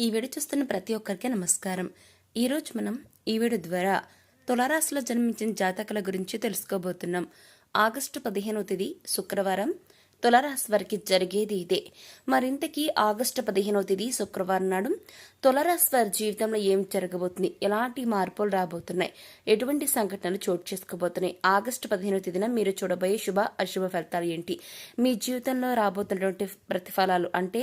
ఈ వీడియో చూస్తున్న ప్రతి ఒక్కరికి నమస్కారం. ఈరోజు మనం ఈ వీడియో ద్వారా తులారాశిలో జన్మించిన జాతకాల గురించి తెలుసుకోబోతున్నాం. ఆగస్టు పదిహేనవ తేదీ శుక్రవారం. తులారాశి వారికి జరిగేది ఇదే. మరింతకీ ఆగస్టు పదిహేనవ తేదీ శుక్రవారం నాడు తులారాశి వారి జీవితంలో ఏం జరగబోతుంది? ఎలాంటి మార్పులు రాబోతున్నాయి? ఎటువంటి సంఘటనలు చోటు చేసుకోబోతున్నాయి? ఆగస్టు పదిహేనవ తేదీన మీరు చూడబోయే శుభ అశుభ ఫలితాలు ఏంటి? మీ జీవితంలో రాబోతున్నటువంటి ప్రతిఫలాలు అంటే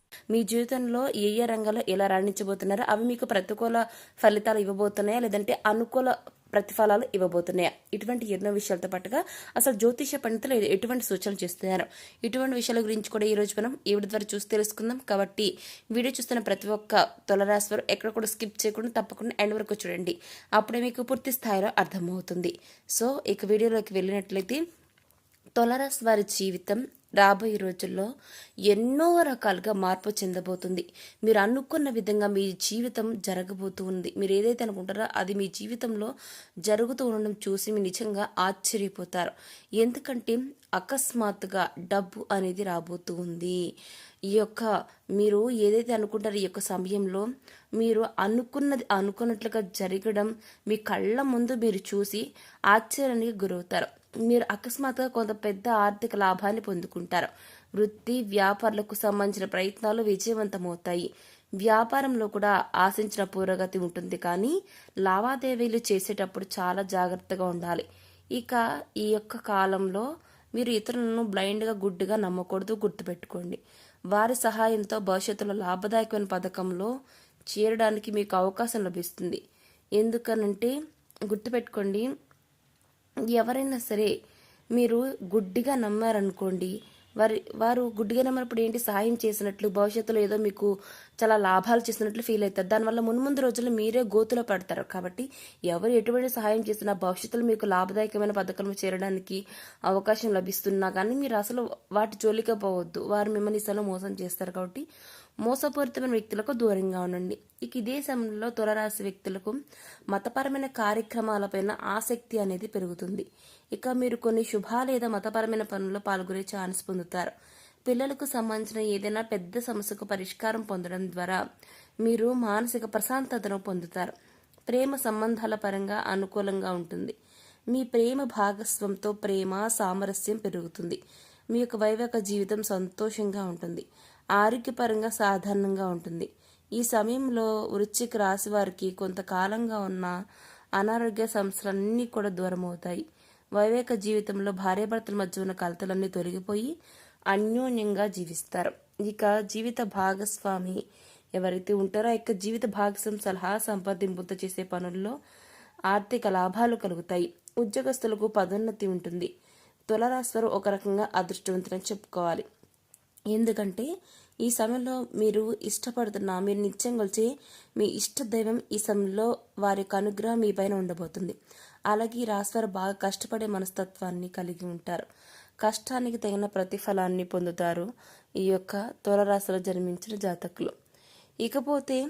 మీ జీవితంలో ఏ ఏ రంగంలో ఎలా రాణించబోతున్నారో అవి మీకు ప్రతికూల ఫలితాలు ఇవ్వబోతున్నాయా? లేదంటే అనుకూల ప్రతిఫలాలు ఇవ్వబోతున్నాయా? ఇటువంటి ఎన్నో విషయాలతో పాటుగా అసలు జ్యోతిష పండితులు ఎటువంటి సూచనలు చేస్తున్నారు? ఇటువంటి విషయాల గురించి కూడా ఈ రోజు మనం ఈ ద్వారా చూసి తెలుసుకుందాం. కాబట్టి వీడియో చూస్తున్న ప్రతి ఒక్క తులరాశి వారు ఎక్కడ కూడా స్కిప్ చేయకుండా తప్పకుండా ఎండ్ వరకు చూడండి. అప్పుడే మీకు పూర్తి స్థాయిలో అర్థమవుతుంది. సో ఇక వీడియోలోకి వెళ్ళినట్లయితే తొలరాశి వారి జీవితం రాబోయే రోజుల్లో ఎన్నో రకాలుగా మార్పు చెందబోతుంది. మీరు అనుకున్న విధంగా మీ జీవితం జరగబోతూ ఉంది. మీరు ఏదైతే అనుకుంటారో అది మీ జీవితంలో జరుగుతూ ఉండడం చూసి మీరు నిజంగా ఆశ్చర్యపోతారు. ఎందుకంటే అకస్మాత్తుగా డబ్బు అనేది రాబోతూ ఉంది. ఈ యొక్క మీరు ఏదైతే అనుకుంటారో ఈ యొక్క సమయంలో మీరు అనుకున్నది అనుకున్నట్లుగా జరగడం మీ కళ్ళ ముందు మీరు చూసి ఆశ్చర్యానికి గురవుతారు. మీరు అకస్మాత్తుగా కొంత పెద్ద ఆర్థిక లాభాన్ని పొందుకుంటారు. వృత్తి వ్యాపారులకు సంబంధించిన ప్రయత్నాలు విజయవంతమవుతాయి. వ్యాపారంలో కూడా ఆశించిన పురోగతి ఉంటుంది కానీ లావాదేవీలు చేసేటప్పుడు చాలా జాగ్రత్తగా ఉండాలి. ఇక ఈ యొక్క కాలంలో మీరు ఇతరులను బ్లైండ్గా గుడ్డుగా నమ్మకూడదు గుర్తుపెట్టుకోండి. వారి సహాయంతో భవిష్యత్తులో లాభదాయకమైన పథకంలో చేరడానికి మీకు అవకాశం లభిస్తుంది. ఎందుకనంటే గుర్తుపెట్టుకోండి ఎవరైనా సరే మీరు గుడ్డిగా నమ్మారనుకోండి వారి వారు గుడ్డిగా నమ్మినప్పుడు ఏంటి సహాయం చేసినట్లు భవిష్యత్తులో ఏదో మీకు చాలా లాభాలు చేసినట్లు ఫీల్ అవుతారు. దానివల్ల మున్ముందు రోజుల్లో మీరే గోతులో పడతారు. కాబట్టి ఎవరు ఎటువంటి సహాయం చేసినా భవిష్యత్తులో మీకు లాభదాయకమైన పథకంలో చేరడానికి అవకాశం లభిస్తున్నా కానీ మీరు అసలు వాటి జోలికే పోవద్దు. వారు మిమ్మల్ని ఇసలు మోసం చేస్తారు కాబట్టి మోసపూరితమైన వ్యక్తులకు దూరంగా ఉండండి. ఇక ఇదే సమయంలో తులరాశి వ్యక్తులకు మతపరమైన కార్యక్రమాలపైన ఆసక్తి అనేది పెరుగుతుంది. ఇక మీరు కొన్ని శుభ లేదా మతపరమైన పనుల్లో పాల్గొనే ఛాన్స్ పొందుతారు. పిల్లలకు సంబంధించిన ఏదైనా పెద్ద సమస్యకు పరిష్కారం పొందడం ద్వారా మీరు మానసిక ప్రశాంతతను పొందుతారు. ప్రేమ సంబంధాల పరంగా అనుకూలంగా ఉంటుంది. మీ ప్రేమ భాగస్వంతో ప్రేమ సామరస్యం పెరుగుతుంది. మీ యొక్క వైవాహిక జీవితం సంతోషంగా ఉంటుంది. ఆరోగ్యపరంగా సాధారణంగా ఉంటుంది. ఈ సమయంలో వృశ్చిక రాశి వారికి కొంతకాలంగా ఉన్న అనారోగ్య సమస్యలన్నీ కూడా దూరం అవుతాయి వైవేక జీవితంలో భార్యాభర్తల మధ్య ఉన్న కలతలన్నీ తొలగిపోయి అన్యోన్యంగా జీవిస్తారు. ఇక జీవిత భాగస్వామి ఎవరైతే ఉంటారో ఆ యొక్క జీవిత భాగస్వామి సలహా సంప్రదింపులతో చేసే పనుల్లో ఆర్థిక లాభాలు కలుగుతాయి. ఉద్యోగస్తులకు పదోన్నతి ఉంటుంది. తులరాశివారు ఒక రకంగా అదృష్టవంతులని చెప్పుకోవాలి. ఎందుకంటే ఈ సమయంలో మీరు ఇష్టపడుతున్న మీరు నిత్యం కొలిచే మీ ఇష్ట దైవం ఈ సమయంలో వారి యొక్క అనుగ్రహం మీ పైన ఉండబోతుంది. అలాగే ఈ రాశివారు బాగా కష్టపడే మనస్తత్వాన్ని కలిగి ఉంటారు. కష్టానికి తగిన ప్రతిఫలాన్ని పొందుతారు ఈ యొక్క తులరాశిలో జన్మించిన జాతకులు. ఇకపోతే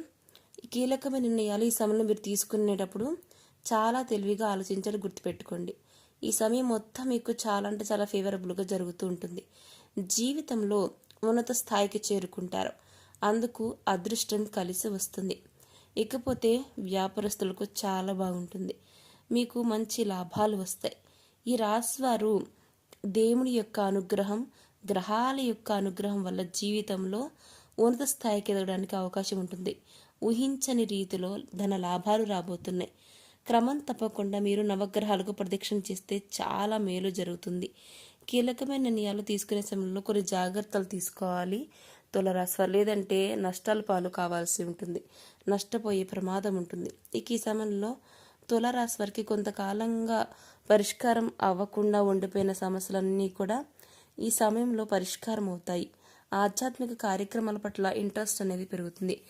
కీలకమైన నిర్ణయాలు ఈ సమయంలో మీరు తీసుకునేటప్పుడు చాలా తెలివిగా ఆలోచించాలి గుర్తుపెట్టుకోండి. ఈ సమయం మొత్తం మీకు చాలా అంటే చాలా ఫేవరబుల్గా జరుగుతూ ఉంటుంది. జీవితంలో ఉన్నత స్థాయికి చేరుకుంటారు. అందుకు అదృష్టం కలిసి వస్తుంది. ఇకపోతే వ్యాపారస్తులకు చాలా బాగుంటుంది. మీకు మంచి లాభాలు వస్తాయి. ఈ రాశివారు దేవుని యొక్క అనుగ్రహం గ్రహాల యొక్క అనుగ్రహం వల్ల జీవితంలో ఉన్నత స్థాయికి ఎదగడానికి అవకాశం ఉంటుంది. ఊహించని రీతిలో ధన లాభాలు రాబోతున్నాయి. క్రమం తప్పకుండా మీరు నవగ్రహాలకు ప్రదక్షిణ చేస్తే చాలా మేలు జరుగుతుంది. కీలకమైన నిర్ణయాలు తీసుకునే సమయంలో కొన్ని జాగ్రత్తలు తీసుకోవాలి. తులరాశి వారు లేదంటే నష్టాల పాలు కావాల్సి ఉంటుంది. నష్టపోయే ప్రమాదం ఉంటుంది. ఇక ఈ సమయంలో తులరాశి వారికి కొంతకాలంగా పరిష్కారం అవ్వకుండా ఉండిపోయిన సమస్యలన్నీ కూడా ఈ సమయంలో పరిష్కారం అవుతాయి. ఆధ్యాత్మిక కార్యక్రమాల పట్ల ఇంట్రెస్ట్ అనేది పెరుగుతుంది.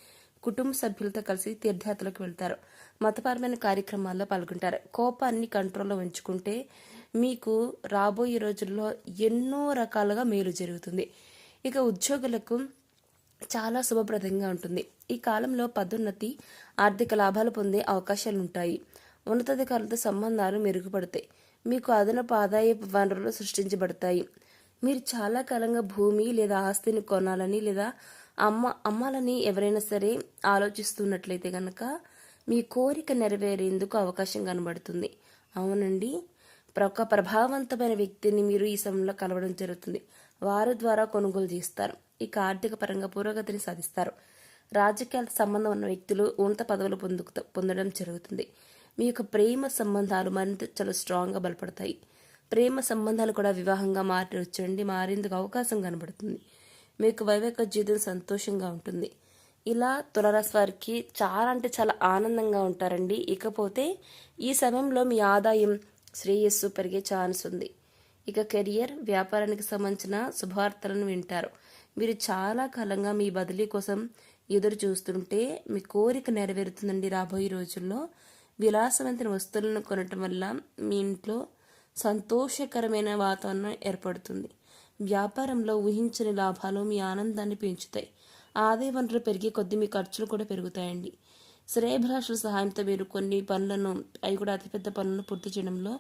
కుటుంబ సభ్యులతో కలిసి తీర్థయాత్రలకు వెళ్తారు. మతపరమైన కార్యక్రమాల్లో పాల్గొంటారు. కోపాన్ని కంట్రోల్లో ఉంచుకుంటే మీకు రాబోయే రోజుల్లో ఎన్నో రకాలుగా మేలు జరుగుతుంది. ఇక ఉద్యోగులకు చాలా శుభప్రదంగా ఉంటుంది. ఈ కాలంలో పదోన్నతి ఆర్థిక లాభాలు పొందే అవకాశాలు ఉంటాయి. ఉన్నతాధికారులతో సంబంధాలు మెరుగుపడతాయి. మీకు అదనపు ఆదాయపు వనరులు సృష్టించబడతాయి. మీరు చాలా కాలంగా భూమి లేదా ఆస్తిని కొనాలని లేదా అమ్మ అమ్మాలని ఎవరైనా సరే ఆలోచిస్తున్నట్లయితే కనుక మీ కోరిక నెరవేరేందుకు అవకాశం కనబడుతుంది. అవునండి. ఒక ప్రభావవంతమైన వ్యక్తిని మీరు ఈ సమయంలో కలవడం జరుగుతుంది. వారి ద్వారా కొనుగోలు చేస్తారు. ఇక ఆర్థిక పరంగా పురోగతిని సాధిస్తారు. రాజకీయాలతో సంబంధం ఉన్న వ్యక్తులు ఉన్నత పదవులు పొందు పొందడం జరుగుతుంది. మీ యొక్క ప్రేమ సంబంధాలు మరింత చాలా స్ట్రాంగ్గా బలపడతాయి. ప్రేమ సంబంధాలు కూడా వివాహంగా మారవచ్చండి మారేందుకు అవకాశం కనబడుతుంది. మీకు వైవేక జీవితం సంతోషంగా ఉంటుంది. ఇలా తులరాశి వారికి చాలా అంటే చాలా ఆనందంగా ఉంటారండి. ఇకపోతే ఈ సమయంలో మీ ఆదాయం శ్రేయస్సు పెరిగే ఛాన్స్ ఉంది. ఇక కెరియర్ వ్యాపారానికి సంబంధించిన శుభార్తలను వింటారు. మీరు చాలా కాలంగా మీ బదిలీ కోసం ఎదురు చూస్తుంటే మీ కోరిక నెరవేరుతుందండి రాబోయే రోజుల్లో. విలాసవంతమైన వస్తువులను కొనటం వల్ల మీ ఇంట్లో సంతోషకరమైన వాతావరణం ఏర్పడుతుంది. వ్యాపారంలో ఊహించని లాభాలు మీ ఆనందాన్ని పెంచుతాయి. ఆదాయ వనరులు పెరిగే కొద్దీ మీ ఖర్చులు కూడా పెరుగుతాయండి. శ్రేయభిలాషుల సహాయంతో మీరు కొన్ని పనులను అవి కూడా అతిపెద్ద పనులను పూర్తి చేయడంలో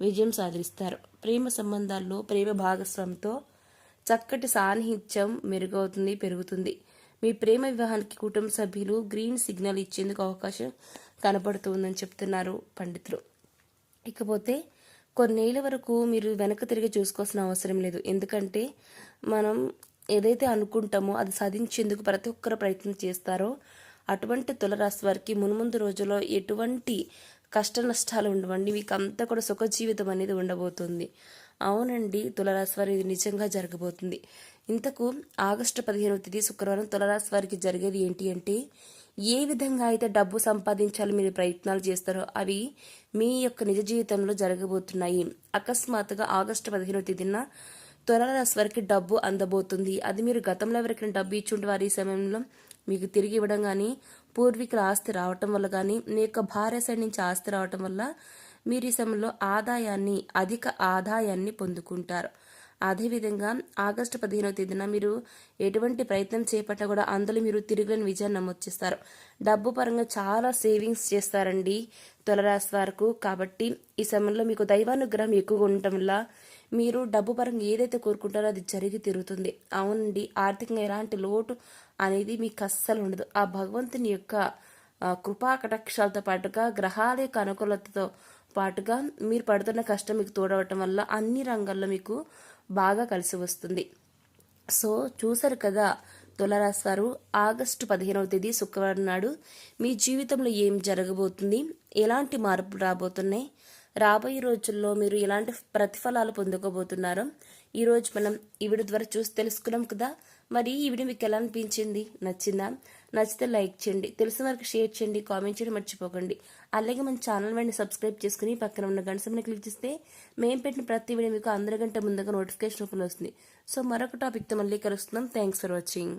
విజయం సాధిస్తారు. ప్రేమ సంబంధాల్లో ప్రేమ భాగస్వామితో చక్కటి సాన్నిహిత్యం మెరుగవుతుంది పెరుగుతుంది. మీ ప్రేమ వివాహానికి కుటుంబ సభ్యులు గ్రీన్ సిగ్నల్ ఇచ్చేందుకు అవకాశం కనపడుతుందని చెప్తున్నారు పండితులు. ఇకపోతే కొన్నేళ్ళ వరకు మీరు వెనక్కి తిరిగి చూసుకోవాల్సిన అవసరం లేదు. ఎందుకంటే మనం ఏదైతే అనుకుంటామో అది సాధించేందుకు ప్రతి ఒక్కరు ప్రయత్నం చేస్తారో అటువంటి తులరాశి వారికి మున్ముందు రోజుల్లో ఎటువంటి కష్ట నష్టాలు ఉండవండి. మీకు అంతా కూడా సుఖ జీవితం అనేది ఉండబోతుంది. అవునండి తులరాశి వారి ఇది నిజంగా జరగబోతుంది. ఇంతకు ఆగస్టు పదిహేనవ తేదీ శుక్రవారం తులరాశి వారికి జరిగేది ఏంటి అంటే ఏ విధంగా అయితే డబ్బు సంపాదించాలి మీరు ప్రయత్నాలు చేస్తారో అవి మీ యొక్క నిజ జీవితంలో జరగబోతున్నాయి. అకస్మాత్తుగా ఆగస్టు పదిహేనవ తేదీన తులరాశి వారికి డబ్బు అందబోతుంది. అది మీరు గతంలో ఎవరికైనా డబ్బు ఇచ్చుంటే వారి సమయంలో? మీకు తిరిగి ఇవ్వడం కానీ పూర్వీకుల ఆస్తి రావటం వల్ల కానీ మీ యొక్క భార్య సైడ్ నుంచి ఆస్తి రావటం వల్ల మీరు ఈ సమయంలో ఆదాయాన్ని అధిక ఆదాయాన్ని పొందుకుంటారు. అదేవిధంగా ఆగస్టు పదిహేనవ తేదీన మీరు ఎటువంటి ప్రయత్నం చేపట్టా కూడా అందులో మీరు తిరుగులేని విజయాన్ని నమోదు చేస్తారు. డబ్బు పరంగా చాలా సేవింగ్స్ చేస్తారండి తులరాశి వరకు. కాబట్టి ఈ సమయంలో మీకు దైవానుగ్రహం ఎక్కువగా ఉండటం వల్ల మీరు డబ్బు పరంగా ఏదైతే కోరుకుంటారో అది జరిగి తిరుగుతుంది అవునండి ఆర్థికంగా ఎలాంటి లోటు అనేది మీకు అస్సలు ఉండదు. ఆ భగవంతుని యొక్క కృపా కటాక్షాలతో పాటుగా గ్రహాల యొక్క అనుకూలతతో పాటుగా మీరు పడుతున్న కష్టం మీకు తోడవటం వల్ల అన్ని రంగాల్లో మీకు బాగా కలిసి వస్తుంది. సో చూసారు కదా తులరాశి వారు ఆగస్టు పదిహేనవ తేదీ శుక్రవారం నాడు మీ జీవితంలో ఏం జరగబోతుంది? ఎలాంటి మార్పులు రాబోతున్నాయి? రాబోయే రోజుల్లో మీరు ఎలాంటి ప్రతిఫలాలు పొందుకోబోతున్నారో? ఈరోజు మనం ఈ వీడియో ద్వారా చూసి తెలుసుకున్నాం కదా. మరి ఈ వీడియో మీకు ఎలా అనిపించింది? నచ్చిందా? నచ్చితే లైక్ చేయండి. తెలిసిన వరకు షేర్ చేయండి. కామెంట్ చేయడం మర్చిపోకండి. అలాగే మన ఛానల్ వెంటనే సబ్స్క్రైబ్ చేసుకుని పక్కన ఉన్న గంట సమయం క్లిక్ చేస్తే మేము పెట్టిన ప్రతి వీడియో మీకు అందరికంటే ముందుగా నోటిఫికేషన్ రూపంలో వస్తుంది. సో మరొక టాపిక్తో మళ్ళీ కలుస్తున్నాం. Thanks for watching